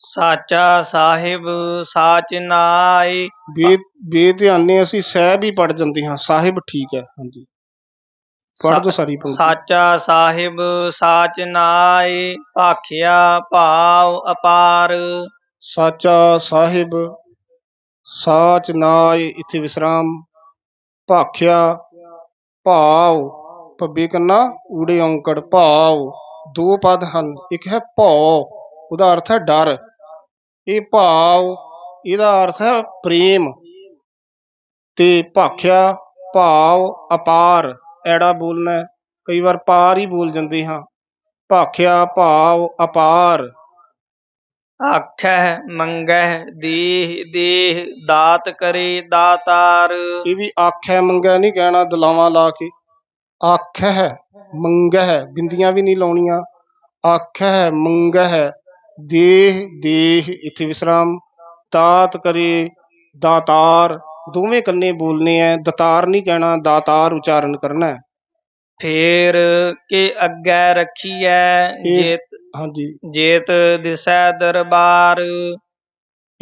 ਸਾਚਾ ਸਾਹਿਬ ਸਾਚ ਨਾਈ ਬੇ ਬੇਧਿਆਨੇ ਅਸੀਂ ਸਹਿਬ ਹੀ ਪੜ ਜਾਂਦੇ ਹਾਂ। ਸਾਹਿਬ ਠੀਕ ਹੈ ਹਾਂਜੀ। ਪੜ ਦੋ ਸਾਰੀ ਪੰਕਤੀ। ਸਾਚਾ ਸਾਹਿਬ ਸਾਚ ਨਾਈ ਭਾਖਿਆ ਭਾਵ ਅਪਾਰ। ਸਾਚਾ ਸਾਹਿਬ ਸਾਚ ਨਾਇ ਇਥੇ ਵਿਸਰਾਮ। ਭਾਖਿਆ ਭਾਵ ਪੱਬੇ ਕੰਨਾ ਊੜੇ ਔਂਕੜ ਭਾਵ। ਦੋ ਪਦ ਹਨ ਇੱਕ ਹੈ ਭਉ ਉਹਦਾ ਅਰਥ ਹੈ ਡਰ। ਇਹ ਭਾਵ ਇਹਦਾ ਅਰਥ ਹੈ ਪ੍ਰੇਮ। ਤੇ ਭਾਖਿਆ ਭਾਵ ਅਪਾਰ ਐੜਾ ਬੋਲਣਾ। ਕਈ ਵਾਰ ਪਾਰ ਹੀ ਬੋਲ ਜਾਂਦੇ ਹਾਂ। ਭਾਖਿਆ ਭਾਵ ਅਪਾਰ। ਆਖੈ ਮੰਗਹਿ ਦੇਹ ਦੇਹ ਦਾਤ ਕਰੇ ਦਾਤਾਰ। ਇਹ ਵੀ ਆਖੈ ਮੰਗੈ ਨਹੀਂ ਕਹਿਣਾ ਦਲਾਵਾਂ ਲਾ ਕੇ। ਆਖੈ ਮੰਗੈ ਬਿੰਦੀਆਂ ਵੀ ਨਹੀਂ ਲਾਉਣੀਆਂ। ਆਖੈ ਮੰਗੈ ਦੇਹ ਦੇਹ ਇਥੇ ਵਿਸਰਾਮ। ਦਾਤ ਕਰੇ ਦਾਤਾਰ। ਦੋਵੇਂ ਕੰਨੇ ਬੋਲਨੇ ਐ ਦਤਾਰ ਨਹੀਂ ਕਹਿਣਾ ਦਾਤਾਰ ਉਚਾਰਨ ਕਰਨਾ ਹੈ। ਫੇਰ ਕੇ ਅੱਗੇ ਰੱਖੀਐ ਇਹ- ਜੇਤ ਹਾਂਜੀ। ਜੇਤ ਦਿਸੈ ਦਰਬਾਰ।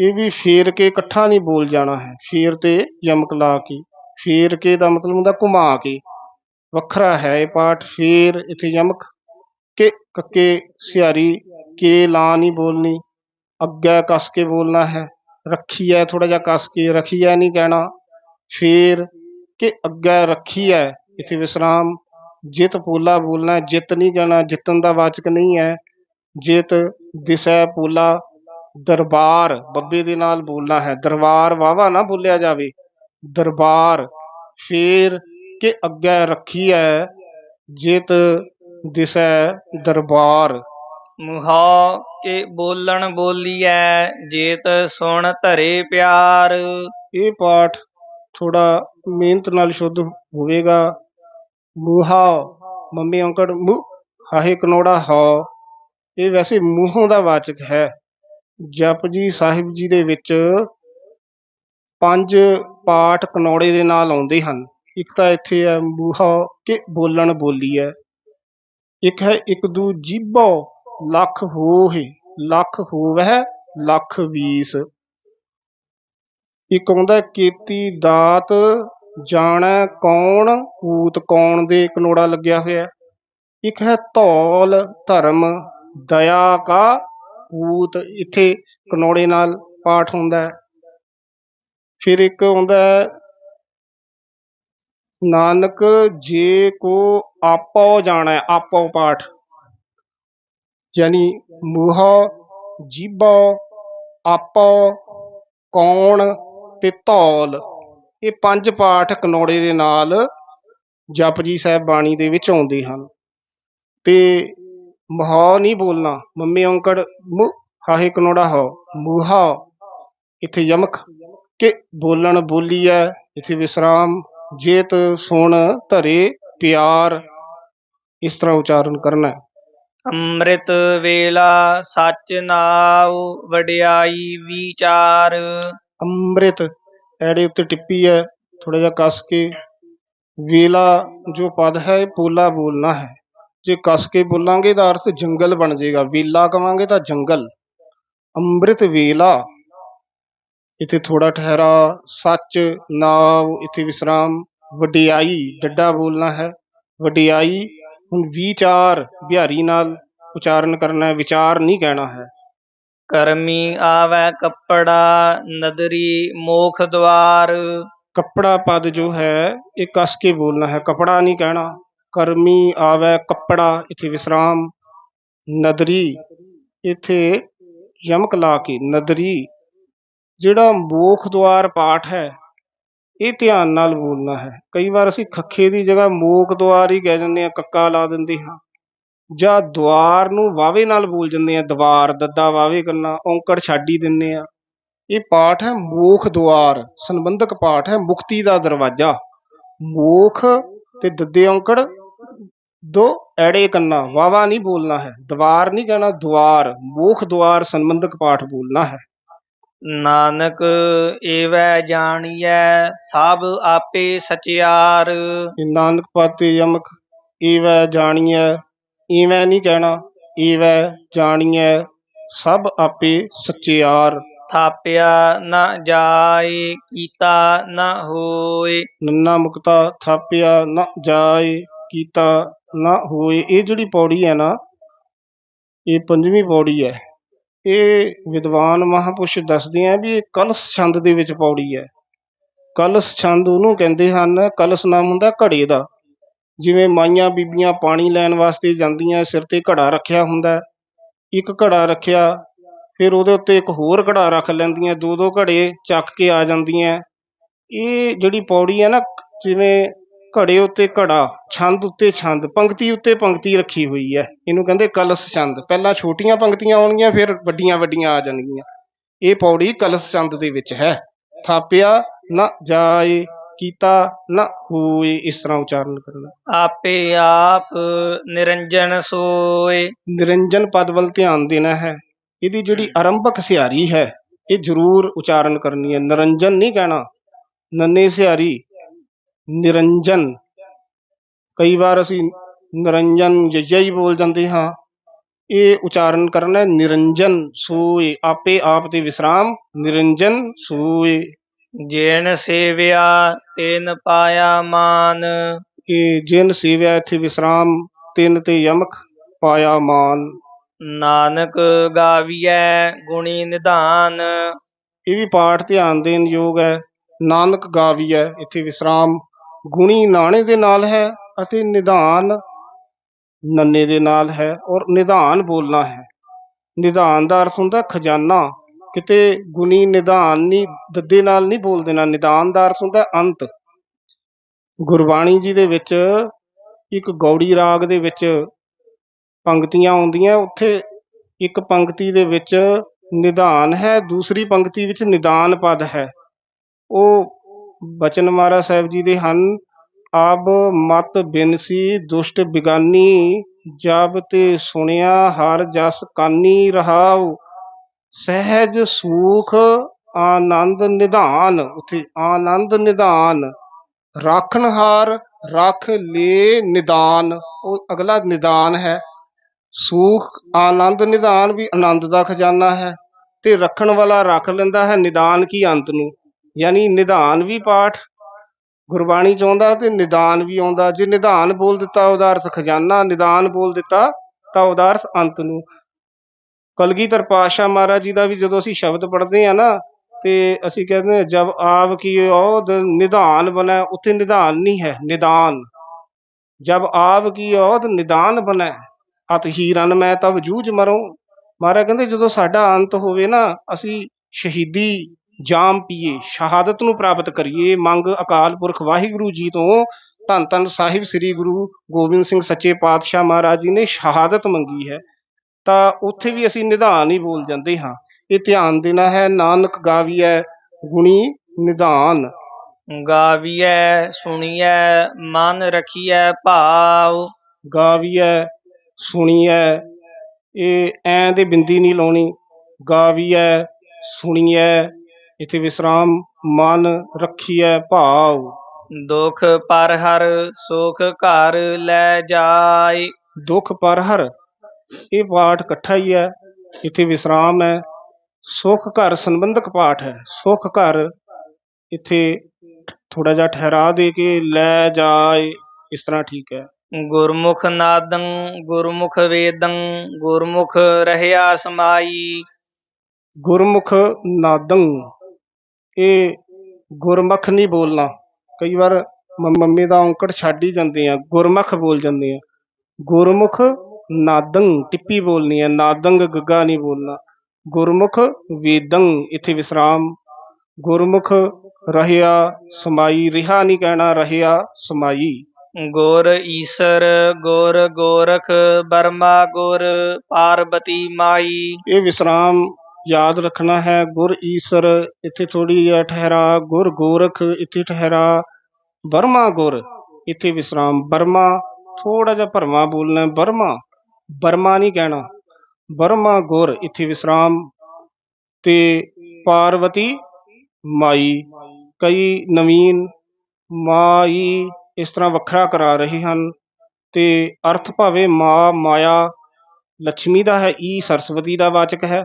ਇਹ ਵੀ ਫੇਰ ਕੇ ਇਕੱਠਾ ਨਹੀਂ ਬੋਲ ਜਾਣਾ ਹੈ। ਫੇਰ ਤੇ ਯਮਕ ਲਾ ਕੇ ਫੇਰ ਕੇ ਦਾ ਮਤਲਬ ਹੁੰਦਾ ਘੁਮਾ ਕੇ। ਵੱਖਰਾ ਹੈ ਇਹ ਪਾਠ ਫੇਰ ਇਥੇ ਯਮਕ। ਕੇ ਕੱਕੇ ਸਿਆਰੀ ਕੇ ਲਾ ਨਹੀਂ ਬੋਲਣੀ ਅੱਗੇ ਕੱਸ ਕੇ ਬੋਲਣਾ ਹੈ ਰੱਖੀ ਹੈ ਥੋੜਾ ਜਿਹਾ ਕੱਸ ਕੇ ਰੱਖੀ ਹੈ ਨਹੀਂ ਕਹਿਣਾ ਫੇਰ ਕਿ ਅੱਗੇ ਰੱਖੀ ਹੈ ਇਥੇ ਵਿਸਰਾਮ ਜਿਤ ਪੋਲਾ ਬੋਲਣਾ ਹੈ, ਜਿੱਤ ਨਹੀਂ ਕਹਿਣਾ ਜਿੱਤਣ ਦਾ ਵਾਚਕ ਨਹੀਂ ਹੈ ਜਿਤ ਦਿਸੈ ਪੋਲਾ ਦਰਬਾਰ ਬੱਬੇ ਦੇ ਨਾਲ ਬੋਲਣਾ ਹੈ ਦਰਬਾਰ ਵਾਵਾ ਨਾ ਬੋਲਿਆ ਜਾਵੇ ਦਰਬਾਰ ਫੇਰ ਕਿ ਅੱਗੇ ਰੱਖੀ ਹੈ ਜਿਤ ਦਿਸੈ ਦਰਬਾਰ। ਮੁਹਾ ਕੇ ਬੋਲਣ ਬੋਲੀਐ ਜੇਤ ਸੁਣ ਧਰੇ ਪਿਆਰ। ਇਹ ਪਾਠ ਥੋੜਾ ਮਿਹਨਤ ਨਾਲ ਸ਼ੁੱਧ ਹੋਵੇਗਾ। ਮੂਹਾ ਮੰਮੀ ਔਂਕੜ ਮੂਹ ਹਾਹੇ ਕਨੋੜਾ ਹ। ਇਹ ਵੈਸੇ ਮੂੰਹੋਂ ਦਾ ਵਾਚਕ ਹੈ। ਜਪਜੀ ਸਾਹਿਬ ਜੀ ਦੇ ਵਿੱਚ ਪੰਜ ਪਾਠ ਕਨੋੜੇ ਦੇ ਨਾਲ ਆਉਂਦੇ ਹਨ। ਇੱਕ ਤਾਂ ਇੱਥੇ ਹੈ ਮੂਹਾ ਕਿ ਬੋਲਣ ਬੋਲੀ ਹੈ ਇੱਕ ਹੈ ਇੱਕ ਦੂ ਜੀਭੋ ਲੱਖ ਹੋਏ ਲੱਖ ਹੋਵੈ ਲੱਖ ਵੀਸ। ਇੱਕ ਆਉਂਦਾ ਕੀਤੀ ਦਾਤ, ਜਾਣੈ ਕੌਣ ਕੂਤ ਕੌਣ ਦੇ ਕਨੋੜਾ ਲੱਗਿਆ ਹੋਇਆ ਇੱਕ ਹੈ ਧੌਲ, ਧਰਮ, ਦਇਆ ਕਾ ਕੂਤ ਇੱਥੇ ਕਨੋੜੇ ਨਾਲ ਪਾਠ ਹੁੰਦਾ ਹੈ। ਫਿਰ ਇੱਕ ਆਉਂਦਾ ਹੈ ਨਾਨਕ, ਜੇ ਕੋ ਆਪੋ ਜਾਣੈ, ਆਪੋ ਪਾਠ। ਯਾਨੀ ਮੂਹਾ, ਜੀਬਾ, ਆਪੋ, ਕੌਣ ਤੇ ਧੌਲ, ਇਹ ਪੰਜ ਪਾਠ ਕਨੋੜੇ ਦੇ ਨਾਲ ਜਪਜੀ ਸਾਹਿਬ ਬਾਣੀ ਦੇ ਵਿੱਚ ਆਉਂਦੇ ਹਨ। ਤੇ ਮਹਾ ਨਹੀਂ ਬੋਲਣਾ, ਮੰਮੀ ਔਂਕੜ, ਮੁ, ਹਾਹੇ ਕਨੋੜਾ ਹੋ, ਮੂਹਾ, ਇੱਥੇ ਯਮਕ, ਕਿ ਬੋਲਣ ਬੋਲੀ ਹੈ, ਇੱਥੇ ਵਿਸਰਾਮ ਜੇਤ ਸੁਣ ਧਰੇ ਪਿਆਰ ਇਸ ਤਰ੍ਹਾਂ ਉਚਾਰਨ ਕਰਨਾ ਹੈ। ਅੰਮ੍ਰਿਤ ਵੇਲਾ ਸੱਚ ਨਾਉ ਵਡਿਆਈ ਵਿਚਾਰ। ਅੰਮ੍ਰਿਤ ਐੜੇ ਉੱਤੇ ਟਿੱਪੀ ਹੈ ਥੋੜਾ ਜਿਹਾ ਕੱਸ ਕੇ। ਵੇਲਾ ਜੋ ਪਦ ਹੈ ਇਹ ਪੋਲਾ ਬੋਲਣਾ ਹੈ। ਜੇ ਕੱਸ ਕੇ ਬੋਲਾਂਗੇ ਤਾਂ ਅਰਥ ਜੰਗਲ ਬਣ ਜਾਏਗਾ। ਵੇਲਾ ਕਵਾਂਗੇ ਤਾਂ ਜੰਗਲ। ਅੰਮ੍ਰਿਤ ਵੇਲਾ ਇੱਥੇ ਥੋੜਾ ਠਹਿਰਾ ਸੱਚ ਨਾਮ ਇੱਥੇ ਵਿਸਰਾਮ ਵਡਿਆਈ ਡੱਡਾ ਬੋਲਣਾ ਹੈ। ਵਡਿਆਈ ਹੁਣ ਵਿਚਾਰ ਬਿਹਾਰੀ ਨਾਲ ਉਚਾਰਨ ਕਰਨਾ ਹੈ ਵਿਚਾਰ ਨਹੀਂ ਕਹਿਣਾ ਹੈ। ਕਰਮੀ ਆਵੈ ਕੱਪੜਾ ਨਦਰੀ ਮੋਖ ਦਵਾਰ। ਕੱਪੜਾ ਪਦ ਜੋ ਹੈ ਇਹ ਕਸ ਕੇ ਬੋਲਣਾ ਹੈ ਕਪੜਾ ਨਹੀਂ ਕਹਿਣਾ। ਕਰਮੀ ਆਵੈ ਕੱਪੜਾ ਇੱਥੇ ਵਿਸਰਾਮ ਨਦਰੀ ਇੱਥੇ ਯਮਕ ਲਾ ਕੇ ਨਦਰੀ ਜਿਹੜਾ ਮੋਖ ਦੁਆਰ ਪਾਠ ਹੈ, ਇਹ ਧਿਆਨ ਨਾਲ ਬੋਲਣਾ ਹੈ। ਕਈ ਵਾਰ ਅਸੀਂ ਖੱਖੇ ਦੀ ਜਗ੍ਹਾ ਮੋਖ ਦੁਆਰ ਹੀ ਕਹਿ ਜਾਂਦੇ ਹਾਂ, ਕੱਕਾ ਲਾ ਦਿੰਦੇ ਹਾਂ। ਜਾਂ ਦੁਆਰ ਨੂੰ ਵਾਵੇ ਨਾਲ ਬੋਲ ਜਾਂਦੇ ਆ ਦਵਾਰ, ਦੱਦਾ ਵਾਵੇ ਕਰਨਾ ਔਂਕੜ ਛੱਡ ਹੀ ਦਿੰਦੇ ਆ ਇਹ ਪਾਠ ਹੈ ਮੋਖ ਦੁਆਰ, ਸੰਬੰਧਕ ਪਾਠ ਹੈ ਮੁਕਤੀ ਦਾ ਦਰਵਾਜ਼ਾ। ਮੋਖ ਤੇ ਦੱਦੇ ਔਂਕੜ ਦੋ ਐੜੇ ਕੰਨਾ ਵਾਵਾ ਨਹੀਂ ਬੋਲਣਾ ਹੈ। ਦਵਾਰ ਨਹੀਂ ਕਹਿਣਾ, ਦੁਆਰ, ਮੋਖ ਦੁਆਰ, ਸੰਬੰਧਕ ਪਾਠ ਬੋਲਣਾ ਹੈ। ਨਾਨਕ ਏਵੈ ਜਾਣੀਐ ਸਭ ਆਪੇ ਸਚਿਆਰ। ਨਾਨਕ ਪਾਤੇ ਯਮਕ ਈਵੈ ਜਾਣੀਐ ਈਵੈ ਨਹੀਂ ਕਹਿਣਾ ਈਵੈ ਜਾਣੀਐ ਸਭ ਆਪੇ ਸਚਿਆਰ। ਥਾਪਿਆ ਨ ਜਾਏ ਕੀਤਾ ਨ ਹੋਏ। ਨੰਨਾ ਮੁਕਤਾ ਥਾਪਿਆ ਨ ਜਾਏ ਕੀਤਾ ਨਾ ਹੋਏ। ਇਹ ਜਿਹੜੀ ਪੌੜੀ ਹੈ ਨਾ ਇਹ ਪੰਜਵੀਂ ਪੌੜੀ ਹੈ। ਇਹ ਵਿਦਵਾਨ ਮਹਾਪੁਰਸ਼ ਦੱਸਦੇ ਆ ਵੀ ਇਹ ਕਲਸ ਛੰਦ ਦੇ ਵਿੱਚ ਪੌੜੀ ਹੈ। ਕਲਸ ਛੰਦ ਉਹਨੂੰ ਕਹਿੰਦੇ ਹਨ, ਕਲਸ ਨਾਮ ਹੁੰਦਾ ਘੜੇ ਦਾ। ਜਿਵੇਂ ਮਾਈਆਂ ਬੀਬੀਆਂ ਪਾਣੀ ਲੈਣ ਵਾਸਤੇ ਜਾਂਦੀਆਂ, ਸਿਰ ਤੇ ਘੜਾ ਰੱਖਿਆ ਹੁੰਦਾ। ਇੱਕ ਘੜਾ ਰੱਖਿਆ, ਫਿਰ ਉਹਦੇ ਉੱਤੇ ਇੱਕ ਹੋਰ ਘੜਾ ਰੱਖ ਲੈਂਦੀਆਂ ਦੋ ਦੋ ਘੜੇ ਚੱਕ ਕੇ ਆ ਜਾਂਦੀਆਂ। ਇਹ ਜਿਹੜੀ ਪੌੜੀ ਹੈ ਨਾ, ਜਿਵੇਂ ਘੜੇ ਉੱਤੇ ਘੜਾ ਛੰਦ ਉੱਤੇ ਛੰਦ ਪੰਕਤੀ ਉੱਤੇ ਪੰਕਤੀ ਰੱਖੀ ਹੋਈ ਹੈ। ਇਹਨੂੰ ਕਹਿੰਦੇ ਕਲਸ ਛੰਦ। ਪਹਿਲਾਂ ਛੋਟੀਆਂ ਪੰਕਤੀਆਂ ਆਉਣਗੀਆਂ ਫਿਰ ਵੱਡੀਆਂ ਵੱਡੀਆਂ ਆ ਜਾਣਗੀਆਂ। ਇਹ ਪੌੜੀ ਕਲਸ ਛੰਦ ਦੇ ਵਿੱਚ ਹੈ। ਥਾਪਿਆ ਨਾ ਜਾਏ ਕੀਤਾ ਨਾ ਹੋਏ ਇਸ ਤਰ੍ਹਾਂ ਉਚਾਰਨ ਕਰਨਾ। ਆਪੇ ਆਪ ਨਿਰੰਜਨ ਸੋਏ। ਨਿਰੰਜਨ ਪਦ ਵੱਲ ਧਿਆਨ ਦੇਣਾ ਹੈ। ਇਹਦੀ ਜਿਹੜੀ ਆਰੰਭਕ ਸਿਹਾਰੀ ਹੈ ਇਹ ਜ਼ਰੂਰ ਉਚਾਰਨ ਕਰਨੀ ਹੈ। ਨਿਰੰਜਨ ਨਹੀਂ ਕਹਿਣਾ। ਨੰਨੇ ਸਿਹਾਰੀ ਨਿਰੰਜਨ। ਕਈ ਵਾਰ ਅਸੀਂ ਨਿਰੰਜਨ ਹੀ ਬੋਲ ਜਾਂਦੇ ਹਾਂ ਇਹ ਉਚਾਰਨ ਕਰਨਾ ਹੈ ਨਿਰੰਜਨ ਸੋਏ ਆਪੇ ਆਪ ਤੇ ਵਿਸਰਾਮ ਨਿਰੰਜਨ ਸੋਏ। ਜੇਨ ਸੇਵਿਆ ਤੈਨ ਪਾਇਆ ਮਾਨ। ਇਹ ਜਿਨ ਸੇਵਿਆ ਇੱਥੇ ਵਿਸਰਾਮ ਤਿੰਨ ਤੇ ਯਮਕ ਪਾਇਆ ਮਾਨ। ਨਾਨਕ ਗਾਵੀਐ ਗੁਣੀ ਨਿਧਾਨ। ਇਹ ਵੀ ਪਾਠ ਧਿਆਨ ਦੇਣ ਯੋਗ ਹੈ ਨਾਨਕ ਗਾਵੀਐ ਇੱਥੇ ਵਿਸਰਾਮ ਗੁਣੀ ਨਾਣੇ ਦੇ ਨਾਲ ਹੈ ਅਤੇ ਨਿਧਾਨ ਨੰਨੇ ਦੇ ਨਾਲ ਹੈ ਔਰ ਨਿਧਾਨ ਬੋਲਣਾ ਹੈ। ਨਿਧਾਨ ਦਾ ਅਰਥ ਹੁੰਦਾ ਖਜ਼ਾਨਾ। ਕਿਤੇ ਗੁਣੀ ਨਿਧਾਨ ਨਹੀਂ ਦੱਦੇ ਨਾਲ ਨਹੀਂ ਬੋਲ ਦੇਣਾ। ਨਿਧਾਨ ਦਾ ਅਰਥ ਹੁੰਦਾ ਅੰਤ। ਗੁਰਬਾਣੀ ਜੀ ਦੇ ਵਿੱਚ ਇੱਕ ਗੌੜੀ ਰਾਗ ਦੇ ਵਿੱਚ ਪੰਕਤੀਆਂ ਆਉਂਦੀਆਂ। ਉੱਥੇ ਇੱਕ ਪੰਕਤੀ ਦੇ ਵਿੱਚ ਨਿਧਾਨ ਹੈ, ਦੂਸਰੀ ਪੰਕਤੀ ਵਿੱਚ ਨਿਦਾਨ ਪਦ ਹੈ। ਉਹ ਬਚਨ ਮਹਾਰਾਜ ਸਾਹਿਬ ਜੀ ਦੇ ਹਨ ਆਬ ਮਤ ਬਿਨਸੀ ਦੁਸ਼ਟ ਬਿਗਾਨੀ, ਜਬ ਤੇ ਸੁਣਿਆ ਹਰ ਜਸ ਕਾਨੀ ਰਹਾਉ, ਸਹਿਜ ਸੂਖ ਆਨੰਦ ਨਿਧਾਨ, ਉੱਥੇ ਆਨੰਦ ਨਿਧਾਨ ਰਾਖਣਹਾਰ ਰੱਖ ਲੇ ਨਿਦਾਨ, ਉਹ ਅਗਲਾ ਨਿਦਾਨ ਹੈ, ਸੂਖ ਆਨੰਦ ਨਿਦਾਨ ਵੀ ਆਨੰਦ ਦਾ ਖਜ਼ਾਨਾ ਹੈ, ਤੇ ਰੱਖਣ ਵਾਲਾ ਰੱਖ ਲੈਂਦਾ ਹੈ ਨਿਦਾਨ ਕੀ ਅੰਤ ਨੂੰ? ਯਾਨੀ ਨਿਦਾਨ ਵੀ ਪਾਠ ਗੁਰਬਾਣੀ ਚ ਆਉਂਦਾ ਤੇ ਨਿਦਾਨ ਵੀ ਆਉਂਦਾ। ਜੇ ਨਿਦਾਨ ਬੋਲ ਦਿੱਤਾ, ਉਹਦਾ ਅਰਥ ਖਜ਼ਾਨਾ। ਨਿਦਾਨ ਬੋਲ ਦਿੱਤਾ, ਤਾਂ ਉਹਦਾ ਅਰਥ ਅੰਤ ਨੂੰ। ਕਲਗੀਧਰ ਪਾਤਸ਼ਾਹ ਮਹਾਰਾਜ ਜੀ ਦਾ ਵੀ ਜਦੋਂ ਅਸੀਂ ਸ਼ਬਦ ਪੜ੍ਹਦੇ ਆ ਨਾ, ਤੇ ਅਸੀਂ ਕਹਿੰਦੇ ਹਾਂ, ਜਬ ਆਵ ਕੀ ਔਦ ਨਿਧਾਨ ਬਨੈ ਉੱਥੇ ਨਿਧਾਨ ਨਹੀਂ ਹੈ ਨਿਦਾਨ ਜਬ ਆਵ ਕੀ ਔਦ ਨਿਦਾਨ ਬਨੈ ਅਤ ਹੀ ਰਨ ਮੈਂ ਤਬ ਜੂਝ ਮਰੋ ਮਹਾਰਾਜ ਕਹਿੰਦੇ ਜਦੋਂ ਸਾਡਾ ਅੰਤ ਹੋਵੇ ਨਾ, ਅਸੀਂ ਸ਼ਹੀਦੀ ਜਾਮ ਪੀਏ ਸ਼ਹਾਦਤ ਨੂੰ ਪ੍ਰਾਪਤ ਕਰੀਏ ਮੰਗ ਅਕਾਲ ਪੁਰਖ ਵਾਹਿਗੁਰੂ ਜੀ ਤੋਂ। ਧੰਨ ਧੰਨ ਸਾਹਿਬ ਸ੍ਰੀ ਗੁਰੂ ਗੋਬਿੰਦ ਸਿੰਘ ਸੱਚੇ ਪਾਤਸ਼ਾਹ ਮਹਾਰਾਜ ਜੀ ਨੇ ਸ਼ਹਾਦਤ ਮੰਗੀ ਹੈ। ਤਾਂ ਉੱਥੇ ਵੀ ਅਸੀਂ ਨਿਧਾਨ ਹੀ ਬੋਲ ਜਾਂਦੇ ਹਾਂ। ਇਹ ਧਿਆਨ ਦੇਣਾ ਹੈ ਨਾਨਕ ਗਾਵੀਐ ਗੁਣੀ ਨਿਧਾਨ। ਗਾਵੀਐ ਸੁਣੀਐ ਮਨ ਰਖੀਐ ਭਾਵ। ਗਾਵੀਐ ਸੁਣੀਐ ਇਹ ਐਂ ਦੇ ਬਿੰਦੀ ਨਹੀਂ ਲਾਉਣੀ। ਗਾਵੀਐ ਸੁਣੀਐ ਇੱਥੇ ਵਿਸਰਾਮ ਮਨ ਰੱਖੀਐ ਭਾਵ ਦੁਖ ਪਰ ਹਰ ਸੁਖ ਘਰ ਲੈ ਜਾਏ ਦੁੱਖ ਪਰ ਹਰ ਇਹ ਪਾਠ ਇਕੱਠਾ ਹੀ ਹੈ ਇੱਥੇ ਵਿਸਰਾਮ ਹੈ ਸੁਖ ਘਰ ਸੰਬੰਧਕ ਪਾਠ ਹੈ ਸੁਖ ਘਰ ਇੱਥੇ ਥੋੜਾ ਜਿਹਾ ਠਹਿਰਾ ਦੇ ਕੇ ਲੈ ਜਾਏ ਇਸ ਤਰ੍ਹਾਂ ਠੀਕ ਹੈ ਗੁਰਮੁਖ ਨਾਦੰ ਗੁਰਮੁਖ ਵੇਦੰ ਗੁਰਮੁਖ ਰਹਿਆ ਸਮਾਈ ਗੁਰਮੁਖ ਨਾਦੰ ਇਹ ਗੁਰਮੁਖ ਨਹੀਂ ਬੋਲਣਾ। ਕਈ ਵਾਰ ਮੰਮੀ ਦਾ ਔਂਕੜ ਛੱਡ ਹੀ ਜਾਂਦੇ ਆ ਗੁਰਮੁਖ ਬੋਲ ਜਾਂਦੇ ਆ ਗੁਰਮੁਖ ਨਾਦੰ ਟਿੱਪੀ ਬੋਲਣੀ ਹੈ ਨਾਦੰਗ ਗੱਗਾ ਨਹੀਂ ਬੋਲਣਾ। ਗੁਰਮੁਖ ਵੇਦੰ ਇੱਥੇ ਵਿਸਰਾਮ। ਗੁਰਮੁਖ ਰਹਿਆ ਸਮਾਈ ਰਿਹਾ ਨਹੀਂ ਕਹਿਣਾ ਰਹਿਆ ਸਮਾਈ। ਗੁਰ ਈਸਰ ਗੁਰ ਗੋਰਖ ਬਰਮਾ ਗੁਰ ਪਾਰਬਤੀ ਮਾਈ। ਇਹ ਵਿਸਰਾਮ ਯਾਦ ਰੱਖਣਾ ਹੈ, ਗੁਰ ਈਸਰ, ਇੱਥੇ ਥੋੜੀ ਜਿਹਾ ਠਹਿਰਾ, ਗੁਰ ਗੋਰਖ, ਇੱਥੇ ਠਹਿਰਾ ਬਰਮਾ ਗੁਰ, ਇੱਥੇ ਵਿਸਰਾਮ ਬਰਮਾ ਥੋੜਾ ਜਿਹਾ ਭਰਮਾ ਬੋਲਣਾ ਬਰਮਾ ਬਰਮਾ ਨਹੀਂ ਕਹਿਣਾ ਬਰਮਾ ਗੁਰ, ਇੱਥੇ ਵਿਸਰਾਮ, ਤੇ ਪਾਰਵਤੀ ਮਾਈ, ਕਈ ਨਵੀਨ ਮਾਈ ਇਸ ਤਰ੍ਹਾਂ ਵੱਖਰਾ ਕਰਾ ਰਹੇ ਹਨ, ਤੇ ਅਰਥ ਭਾਵੇਂ ਮਾ, ਮਾਇਆ ਲక్ష్ਮੀ ਦਾ ਹੈ, ਈ ਸਰਸਵਤੀ ਦਾ ਵਾਚਕ ਹੈ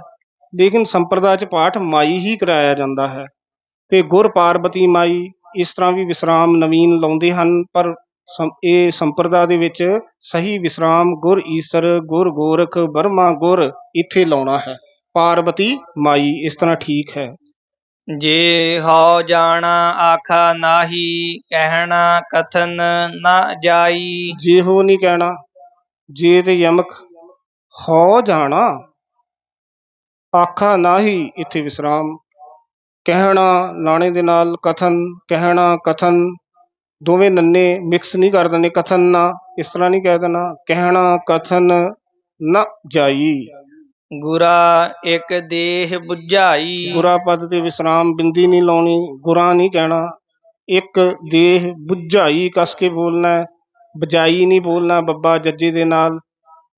ਲੇਕਿਨ ਸੰਪਰਦਾ ਚ ਪਾਠ ਮਾਈ ਹੀ ਕਰਾਇਆ ਜਾਂਦਾ ਹੈ। ਤੇ ਗੁਰ ਪਾਰਬਤੀ ਮਾਈ ਇਸ ਤਰ੍ਹਾਂ ਵੀ ਵਿਸਰਾਮ ਨਵੀਨ ਲਾਉਂਦੇ ਹਨ ਪਰ ਇਹ ਸੰਪਰਦਾ ਦੇ ਵਿੱਚ ਸਹੀ ਵਿਸਰਾਮ ਗੁਰ ਈਸਰ ਗੁਰ ਗੋਰਖ ਬਰਮਾ ਗੁਰ ਇੱਥੇ ਲਾਉਣਾ ਹੈ। ਪਾਰਬਤੀ ਮਾਈ ਇਸ ਤਰ੍ਹਾਂ ਠੀਕ ਹੈ। ਜੇ ਹਉ ਜਾਣਾ ਆਖਾ ਨਾਹੀ ਕਹਿਣਾ ਕਥਨ ਨਾ ਜਾਈ। ਜੇ ਹੋ ਨਹੀਂ ਕਹਿਣਾ ਜੇ ਤੇ ਯਮਕ ਹੋ ਜਾਣਾ। ਆਖਾ ਨਾਹੀ ਇੱਥੇ ਵਿਸਰਾਮ। ਕਹਿਣਾ ਲਾਣੇ ਦੇ ਨਾਲ ਕਥਨ ਕਹਿਣਾ ਕਥਨ। ਦੋਵੇਂ ਨੰਨੇ ਮਿਕਸ ਨਹੀਂ ਕਰ ਦਿੰਦੇ ਕਥਨ ਨਾ ਇਸ ਤਰ੍ਹਾਂ ਨਹੀਂ ਕਹਿ ਦੇਣਾ। ਕਹਿਣਾ ਕਥਨ ਨਾ ਜਾਈ। ਗੁਰਾ ਇੱਕ ਦੇਹ 부ਝਾਈ ਗੁਰਾ ਪਦ ਤੇ ਵਿਸਰਾਮ ਬਿੰਦੀ ਨਹੀਂ ਲਾਉਣੀ ਗੁਰਾ ਨਹੀਂ ਕਹਿਣਾ। ਇੱਕ ਦੇਹ ਬੁਝਾਈ ਕਸ ਕੇ ਬੋਲਣਾ ਬਜਾਈ ਨਹੀਂ ਬੋਲਣਾ ਬੱਬਾ ਜੱਜੇ ਦੇ ਨਾਲ।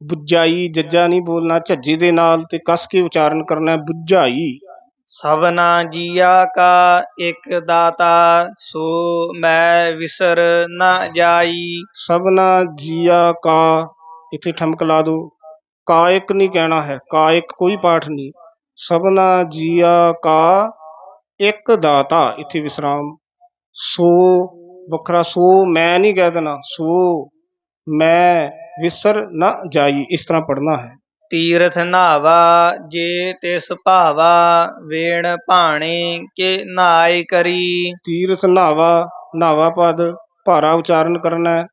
ਬੁਝਾਈ ਜੱਜਾ ਨਹੀਂ ਬੋਲਣਾ ਝੱਜੇ ਦੇ ਨਾਲ ਤੇ ਕਸ ਕੇ ਉਚਾਰਨ ਕਰਨਾ ਬੁਝਾਈ। ਸਭਨਾ ਜੀਆ ਕਾ ਇੱਕ ਦਾਤਾ ਸੋ ਮੈਂ ਵਿਸਰ ਨਾ ਜਾਈ। ਸਭਨਾ ਜੀਆ ਕਾ ਇੱਥੇ ਠਮਕ ਲਾ ਦੋ। ਕਾਇਕ ਨਹੀਂ ਕਹਿਣਾ ਹੈ ਕਾਇਕ ਕੋਈ ਪਾਠ ਨਹੀਂ। ਸਭਨਾ ਜੀਆ ਕਾ ਇੱਕ ਦਾਤਾ ਇੱਥੇ ਵਿਸਰਾਮ। ਸੋ ਵੱਖਰਾ ਸੋ ਮੈਂ ਨਹੀਂ ਕਹਿ ਦੇਣਾ ਸੋ ਮੈਂ ਵਿਸਰ ਨਾ ਜਾਈ ਇਸ ਤਰ੍ਹਾਂ ਪੜਨਾ ਹੈ। ਤੀਰਥ ਨਾਵਾ ਜੇ ਤਿਸ ਭਾਵਾ ਵੇਣ ਭਾਣੇ ਕੇ ਨਾਇ ਕਰੀ। ਤੀਰਥ ਨਾਵਾ ਨਾਵਾ ਪਦ ਭਾਰਾ ਉਚਾਰਨ ਕਰਨਾ ਹੈ।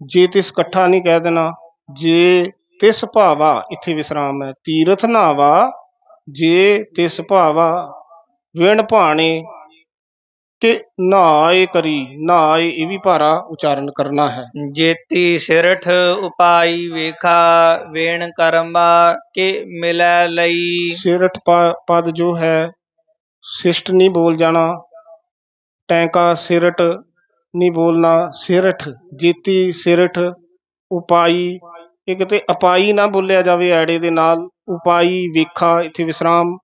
ਜੇ ਤਿਸ ਇਕੱਠਾ ਨਹੀਂ ਕਹਿ ਦੇਣਾ ਜੇ ਤਿਸ ਭਾਵਾ ਇੱਥੇ ਵਿਸਰਾਮ ਹੈ। ਤੀਰਥ ਨਾਵਾ ਜੇ ਤਿਸ ਭਾਵਾ ਵਿਣ ਭਾਣੇ ਕਿ ਨਾਏ ਕਰੀ ਨਾਏ ਇਹ ਵੀ ਭਾਰਾ ਉਚਾਰਨ ਕਰਨਾ ਹੈ। ਜੇਤੀ ਸਿਰਠ ਉਪਾਈ ਵੇਖਾ ਵੇਣ ਕਰਮਾ ਕੇ ਮਿਲੈ ਲਈ। ਸਿਰਠ ਪਦ ਜੋ ਹੈ ਸਿਸ਼ਟ ਨਹੀਂ ਬੋਲ ਜਾਣਾ ਟੈਂਕਾ ਸਿਰਟ ਨਹੀਂ ਬੋਲਣਾ ਸਿਰਠ ਜੀਤੀ ਸਿਰਠ ਉਪਾਈ ਇਹ ਕਿਤੇ ਅਪਾਈ ਨਾ ਬੋਲਿਆ ਜਾਵੇ ਐੜੇ ਦੇ ਨਾਲ ਉਪਾਈ ਵੇਖਾ ਇੱਥੇ ਵਿਸਰਾਮ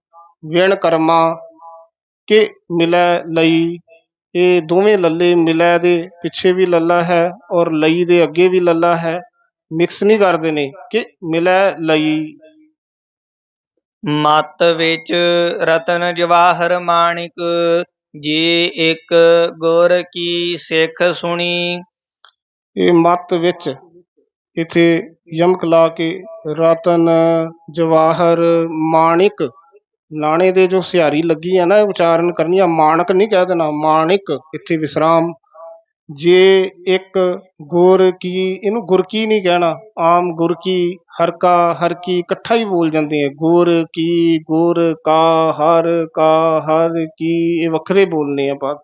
ਵਿਣ ਕਰਮਾ ਕਿ ਮਿਲੈ ਲਈ। ਇਹ ਦੋਵੇਂ ਲੱਲੇ ਮਿਲੈ ਦੇ ਪਿੱਛੇ ਵੀ ਲੱਲਾ ਹੈ ਔਰ ਲਈ ਦੇ ਅੱਗੇ ਵੀ ਲੱਲਾ ਹੈ। ਮਿਕਸ ਨਹੀਂ ਕਰਦੇ ਨੇ ਕਿ ਮਿਲੈ ਲਈ। ਮਤ ਵਿੱਚ ਰਤਨ ਜਵਾਹਰ ਮਾਣਿਕ ਜੇ ਇੱਕ ਗੁਰ ਕੀ ਸਿੱਖ ਸੁਣੀ। ਇਹ ਮੱਤ ਵਿੱਚ ਇੱਥੇ ਯਮਕ ਲਾ ਕੇ ਰਤਨ ਜਵਾਹਰ ਮਾਣਿਕ ਲਾਣੇ ਦੇ ਜੋ ਸਿਹਾਰੀ ਲੱਗੀ ਆ ਨਾ, ਇਹ ਉਚਾਰਨ ਕਰਨੀ ਆ, ਮਾਣਕ ਨਹੀਂ ਕਹਿ ਦੇਣਾ, ਮਾਣਿਕ, ਇੱਥੇ ਵਿਸਰਾਮ। ਜੇ ਇੱਕ ਗੁਰ ਕੀ, ਇਹਨੂੰ ਗੁਰ ਕੀ ਨਹੀਂ ਕਹਿਣਾ, ਆਮ ਗੁਰ ਗੁਰਕੀ ਹਰਕਾ ਹਰਕੀ ਇਕੱਠਾ ਹੀ ਬੋਲ ਜਾਂਦੇ ਆ। ਗੁਰ ਕੀ, ਗੁਰ ਕਾ, ਹਰ ਕਾ, ਹਰ ਕੀ, ਇਹ ਵੱਖਰੇ ਬੋਲਨੇ ਆ ਬਾਤ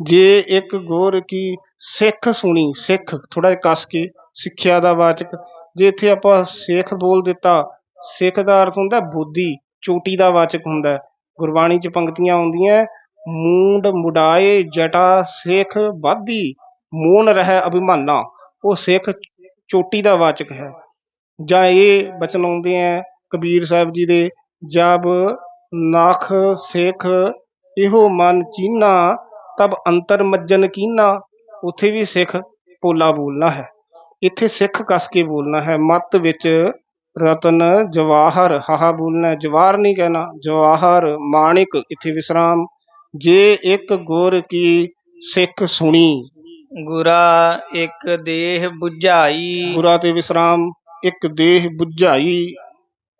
ਜੇ ਇੱਕ ਗੁਰ ਕੀ ਸਿੱਖ ਸੁਣੀ, ਸਿੱਖ ਥੋੜਾ ਜਿਹਾ ਕੱਸ ਕੇ, ਸਿੱਖਿਆ ਦਾ ਵਾਚਕ, ਜੇ ਇੱਥੇ ਆਪਾਂ ਸਿੱਖ ਬੋਲ ਦਿੱਤਾ, ਸਿੱਖ ਦਾ ਅਰਥ ਹੁੰਦਾ ਬੋਧੀ ਚੋਟੀ ਦਾ ਵਾਚਕ ਹੁੰਦਾ ਹੈ। ਗੁਰਬਾਣੀ 'ਚ ਪੰਕਤੀਆਂ ਆਉਂਦੀਆਂ ਮੂੰਡ ਮੁਡਾਏ ਜਟਾ ਸਿੱਖ ਬਾਧੀ ਮੋਨ ਰਹਿ ਅਭਿਮਾਨਾ, ਉਹ ਸਿੱਖ ਚੋਟੀ ਦਾ ਵਾਚਕ ਹੈ ਜਾਂ ਇਹ ਬਚਨ ਆਉਂਦੇ ਹੈ ਕਬੀਰ ਸਾਹਿਬ ਜੀ ਦੇ, ਜਬ ਨਾਖ ਸਿੱਖ ਇਹੋ ਮਨ ਚੀਨਾ, ਤਬ ਅੰਤਰ ਮੱਜਨ ਕੀਨਾ, ਉੱਥੇ ਵੀ ਸਿੱਖ ਪੋਲਾ ਬੋਲਣਾ ਹੈ ਇੱਥੇ ਸਿੱਖ ਕੱਸ ਕੇ ਬੋਲਣਾ ਹੈ, ਮਤ ਵਿੱਚ ਰਤਨ ਜਵਾਹਰ ਹਾਹਾ ਬੋਲਣਾ ਹੈ, ਜਵਾਹਰ ਨਹੀਂ ਕਹਿਣਾ ਜਵਾਹਰ ਮਾਣਿਕ ਇੱਥੇ ਵਿਸਰਾਮ। ਜੇ ਇੱਕ ਗੁਰ ਕੀ ਸਿੱਖ ਸੁਣੀ। ਗੁਰਾ ਇੱਕ ਦੇਹ 부ਝਾਈ ਗੁਰਾ ਤੇ ਵਿਸਰਾਮ ਇੱਕ ਦੇਹ 부ਝਾਈ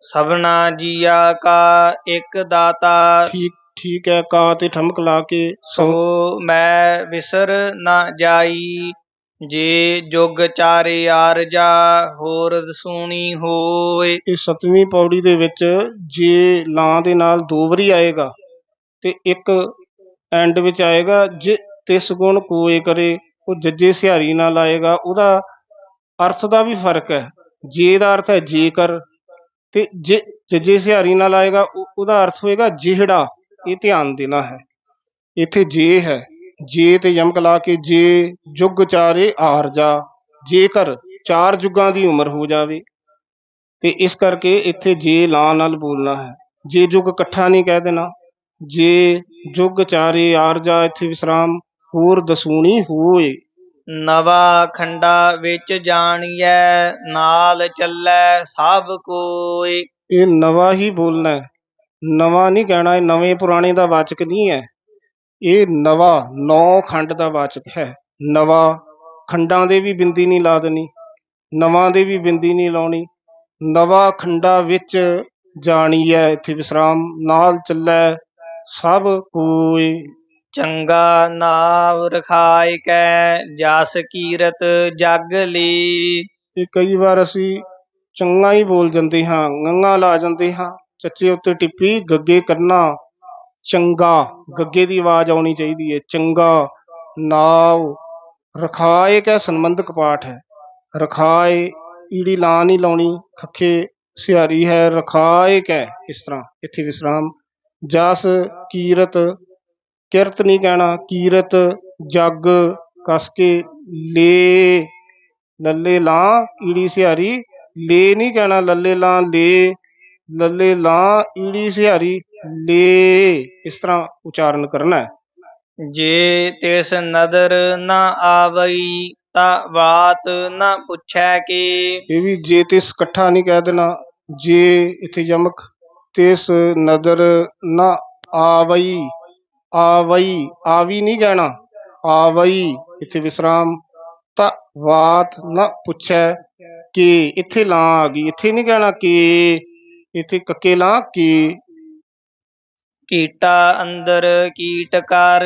ਸਭਨਾ ਜੀਆ ਕਾ ਇੱਕ ਦਾਤਾ। ਠੀਕ ਠੀਕ ਹੈ ਕਾ ਤੇ ਠਮਕ ਲਾ ਕੇ ਸੋ ਸੋ ਮੈਂ ਵਿਸਰ ਨਾ ਜਾਈ। ਜੇ ਜੁਗ ਚਾਰੇ ਆਰਜਾ ਹੋਰ ਸੁਣੀ ਹੋਏ ਇਹ ਸਤਵੀਂ ਪੌੜੀ ਦੇ ਵਿੱਚ ਜੇ ਲਾਂ ਦੇ ਨਾਲ ਦੋ ਵਾਰੀ ਆਏਗਾ ਤੇ ਇੱਕ ਐਂਡ ਵਿੱਚ ਆਏਗਾ, ਜੇ ਤਿਸ ਗੁਣ ਕੋਏ ਕਰੇ, ਉਹ ਜੱਜੇ ਸਿਹਾਰੀ ਨਾਲ ਆਏਗਾ। ਉਹਦਾ ਅਰਥ ਦਾ ਵੀ ਫ਼ਰਕ ਹੈ। ਜੇ ਦਾ ਅਰਥ ਹੈ ਜੇਕਰ, ਤੇ ਜੇ ਜੱਜੇ ਸਿਹਾਰੀ ਨਾਲ ਆਏਗਾ, ਉਹ- ਉਹਦਾ ਅਰਥ ਹੋਏਗਾ ਜਿਹੜਾ। ਇਹ ਧਿਆਨ ਦੇਣਾ ਹੈ। ਇੱਥੇ ਜੇ ਹੈ। ਜੇ ਤੇ ਯਮਕ ਲਾ ਕੇ ਜੇ ਜੁਗ ਚਾਰੇ ਆਰਜਾ ਜੇਕਰ ਚਾਰ ਜੁਗਾਂ ਦੀ ਉਮਰ ਹੋ ਜਾਵੇ ਤੇ ਇਸ ਕਰਕੇ ਇੱਥੇ ਜੇ ਲਾਂ ਨਾਲ ਬੋਲਣਾ ਹੈ। ਜੇ ਜੁਗ ਇਕੱਠਾ ਨਹੀਂ ਕਹਿ ਦੇਣਾ ਜੇ ਜੁਗ ਚਾਰੇ ਆਰਜਾ ਇੱਥੇ ਵਿਸਰਾਮ ਹੋਰ ਦਸੂਣੀ ਹੋਏ। ਨਵਾ ਖੰਡਾ ਵਿੱਚ ਜਾਣੀਐ ਨਾਲ ਚੱਲੈ ਸਭ ਕੋਈ ਇਹ ਨਵਾਂ ਹੀ ਬੋਲਣਾ ਹੈ। ਨਵਾਂ ਨਹੀਂ ਕਹਿਣਾ ਇਹ ਨਵੇਂ ਪੁਰਾਣੇ ਦਾ ਵਾਚਕ ਨਹੀਂ ਹੈ। ਇਹ ਨਵਾਂ ਨੌ ਖੰਡ ਦਾ ਵਾਚਕ ਹੈ। ਨਵਾਂ ਖੰਡਾਂ ਦੇ ਵੀ ਬਿੰਦੀ ਨਹੀਂ ਲਾ ਦੇਣੀ ਨਵਾਂ ਦੇ ਵੀ ਬਿੰਦੀ ਨਹੀਂ ਲਾਉਣੀ ਨਵਾਂ ਖੰਡਾ ਵਿੱਚ ਜਾਣੀ ਹੈ ਇੱਥੇ ਵਿਸਰਾਮ ਨਾਲ ਚੱਲੈ ਸਭ ਕੋਈ ਚੰਗਾ ਨਾਮ ਰਖਾਇ ਕੈ ਜਸ ਕੀਰਤ ਜਗ ਲੀ। ਇਹ ਕਈ ਵਾਰ ਅਸੀਂ ਚੰਗਾ ਹੀ ਬੋਲ ਜਾਂਦੇ ਹਾਂ ਗੰਗਾ ਲਾ ਜਾਂਦੇ ਹਾਂ ਚੱਚੇ ਉੱਤੇ ਟਿੱਪੀ ਗੱਗੇ ਕਰਨਾ ਚੰਗਾ, ਗੱਗੇ ਦੀ ਆਵਾਜ਼ ਆਉਣੀ ਚਾਹੀਦੀ ਹੈ ਚੰਗਾ ਨਾਵ ਰਖਾਏ ਕੈ ਸੰਬੰਧਕ ਪਾਠ ਹੈ। ਰਖਾਏ, ਈੜੀ ਲਾ ਨਹੀਂ ਲਾਉਣੀ, ਖੱਖੇ ਸਿਹਾਰੀ ਹੈ, ਰਖਾਏ ਕੈ, ਇਸ ਤਰ੍ਹਾਂ, ਇੱਥੇ ਵਿਸਰਾਮ। ਜਸ, ਕੀਰਤ, ਕਿਰਤ ਨਹੀਂ ਕਹਿਣਾ, ਕੀਰਤ, ਜਗ ਕਸ ਕੇ ਲੇ, ਲੱਲੇ ਲਾਂ ਈੜੀ ਸਿਹਾਰੀ, ਲੇ ਨਹੀਂ ਕਹਿਣਾ, ਲੱਲੇ ਲਾਂ ਲੇ, ਲੱਲੇ ਲਾਂ ਈੜੀ ਸਿਹਾਰੀ ਲੇ ਇਸ ਤਰ੍ਹਾਂ ਉਚਾਰਨ ਕਰਨਾ ਹੈ। ਜੇ ਤਿਸ ਨਦਰ ਨ ਆਵਈ ਤਾ ਬਾਤ ਨ ਪੁੱਛੈ ਕੀ। ਇਹ ਵੀ ਜੇ ਤਿਸ ਇਕੱਠਾ ਨਹੀਂ ਕਹਿ ਦੇਣਾ ਜੇ ਇੱਥੇ ਯਮਕ ਤਿਸ ਨਦਰ ਨਾ ਆਵਈ ਆਵਈ ਆਵੀ ਨਹੀਂ ਕਹਿਣਾ ਆਵਈ ਇੱਥੇ ਵਿਸਰਾਮ ਤਾਂ ਬਾਤ ਨਾ ਪੁੱਛੈ ਕਿ ਇੱਥੇ ਲਾਂ ਆ ਗਈ ਇੱਥੇ ਨਹੀਂ ਕਹਿਣਾ ਕਿ ਇੱਥੇ ਕੱਕੇ ਲਾਂ ਕਿ ਕੀਟਾ ਅੰਦਰ ਕੀਟ ਕਰ,